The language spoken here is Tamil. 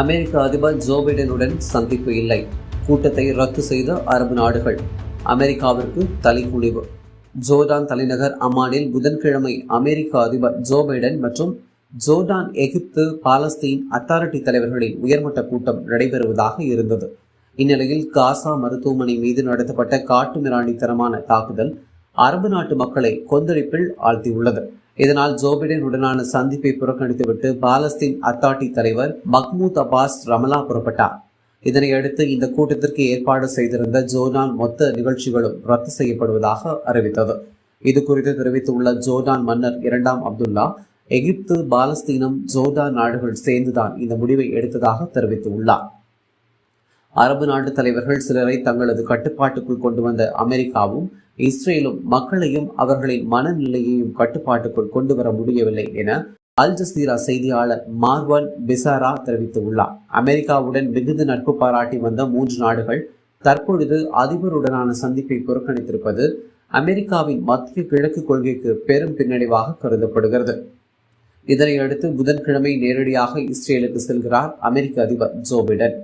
அமெரிக்க அதிபர் ஜோ பைடனுடன் சந்திப்பு இல்லை. கூட்டத்தை ரத்து செய்த அரபு நாடுகள். அமெரிக்காவிற்கு தலைக்குனிவு ஜோர்டான் தலைநகர் அம்மானில் புதன்கிழமை அமெரிக்க அதிபர் ஜோ பைடன் மற்றும் ஜோர்டான் எகிப்து பாலஸ்தீன் அத்தாரிட்டி தலைவர்களின் உயர்மட்ட கூட்டம் நடைபெறுவதாக இருந்தது. இந்நிலையில் காசா மருத்துவமனை மீது நடத்தப்பட்ட காட்டுமிராண்டித்தனமான தாக்குதல் அரபு நாட்டு மக்களை கொந்தளிப்பில் ஆழ்த்தியுள்ளது. இதனால் ஜோ பைடனுடனான சந்திப்பை புறக்கணித்துவிட்டு பாலஸ்தீன் அத்தாட்டி தலைவர் மஹ்மூத் அப்பாஸ் ரமலா புறப்பட்டார். இதனையடுத்து இந்த கூட்டத்திற்கு ஏற்பாடு செய்திருந்த ஜோர்டான் மொத்த நிகழ்ச்சிகளும் ரத்து செய்யப்படுவதாக அறிவித்தது. இது குறித்து தெரிவித்துள்ள ஜோர்டான் மன்னர் இரண்டாம் அப்துல்லா எகிப்து பாலஸ்தீனம் ஜோர்டான் நாடுகள் சேர்ந்துதான் இந்த முடிவை எடுத்ததாக தெரிவித்துள்ளார். அரபு நாட்டு தலைவர்கள் சிலரை தங்களது கட்டுப்பாட்டுக்குள் கொண்டு வந்த அமெரிக்காவும் இஸ்ரேலும் மக்களையும் அவர்களின் மனநிலையையும் கட்டுப்பாட்டுக்குள் கொண்டு வர முடியவில்லை என அல் ஜசீரா செய்தியாளர் மார்வன் பிசாரா தெரிவித்துள்ளார். அமெரிக்காவுடன் மிகுந்த நட்பு பாராட்டி வந்த மூன்று நாடுகள் தற்பொழுது அதிபருடனான சந்திப்பை புறக்கணித்திருப்பது அமெரிக்காவின் மத்திய கிழக்கு கொள்கைக்கு பெரும் பின்னடைவாக கருதப்படுகிறது. இதனையடுத்து புதன்கிழமை நேரடியாக இஸ்ரேலுக்கு செல்கிறார் அமெரிக்க அதிபர் ஜோ பிடன்.